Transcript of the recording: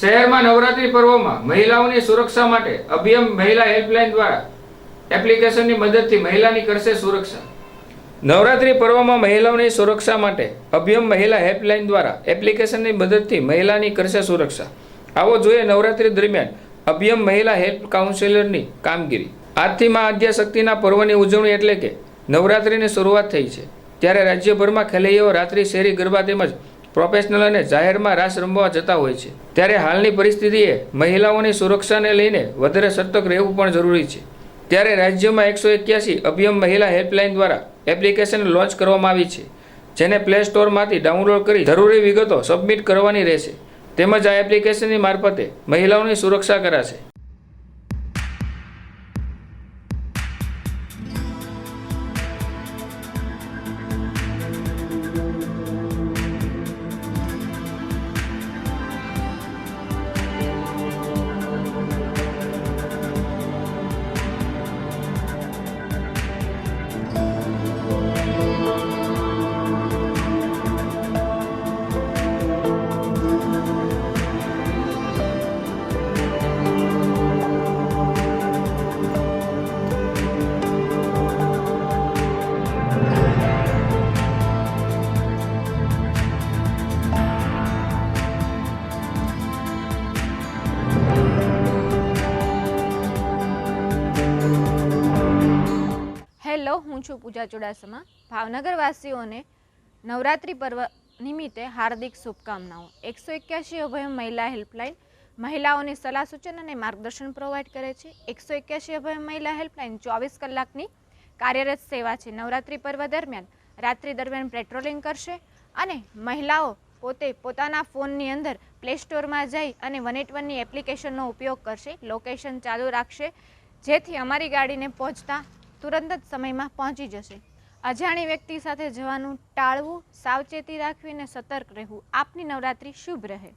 શહેરમાં નવરાત્રી પર્વમાં મહિલાઓની સુરક્ષા માટે અભિયમ મહિલા હેલ્પલાઇન દ્વારા એપ્લિકેશનની મદદથી મહિલાની કરશે સુરક્ષા. નવરાત્રી પર્વમાં મહિલાઓની સુરક્ષા માટે અભિયમ મહિલા હેલ્પલાઇન દ્વારા એપ્લિકેશનની મદદથી મહિલાની કરશે સુરક્ષા. આવો જોઈએ નવરાત્રી દરમિયાન અભિયમ મહિલા હેલ્પ કાઉન્સિલરની કામગીરી. આજથી મા આદ્યાશક્તિના પર્વની ઉજવણી એટલે કે નવરાત્રિની શરૂઆત થઈ છે. ત્યારે રાજ્યભરમાં ખેલૈયાઓ રાત્રિ શેરી ગરબા તેમજ પ્રોફેશનલ અને જાહેરમાં રાસ રમવા જતા હોય છે. ત્યારે હાલની પરિસ્થિતિએ મહિલાઓની સુરક્ષાને લઈને વધારે સતર્ક રહેવું પણ જરૂરી છે. ત્યારે રાજ્યમાં એકસો એક્યાસી અભિયમ મહિલા હેલ્પલાઇન દ્વારા એપ્લિકેશન લોન્ચ કરવામાં આવી છે, જેને પ્લે સ્ટોરમાંથી ડાઉનલોડ કરી જરૂરી વિગતો સબમિટ કરવાની રહેશે. તેમજ આ એપ્લિકેશનની મારફતે મહિલાઓની સુરક્ષા કરાશે. હેલો હું છું પૂજા ચુડાસમા. ભાવનગરવાસીઓને નવરાત્રિ પર્વ નિમિત્તે હાર્દિક શુભકામનાઓ. એકસો એક્યાસી અભય મહિલા હેલ્પલાઇન મહિલાઓની સલાહ સૂચન અને માર્ગદર્શન પ્રોવાઈડ કરે છે. એકસો એક્યાસી અભય મહિલા હેલ્પલાઇન ચોવીસ કલાકની કાર્યરત સેવા છે. નવરાત્રિ પર્વ દરમિયાન રાત્રિ દરમિયાન પેટ્રોલિંગ કરશે અને મહિલાઓ પોતે પોતાના ફોનની અંદર પ્લે સ્ટોરમાં જઈ અને વન એટ વનની એપ્લિકેશનનો ઉપયોગ કરશે. લોકેશન ચાલુ રાખશે. જેથી અમારી ગાડીને પહોંચતા તુરંત જ સમયમાં પહોંચી જશે. અજાણી વ્યક્તિ સાથે જવાનું ટાળવું, સાવચેતી રાખવી અને સતર્ક રહેવું આપની નવરાત્રિ શુભ રહે.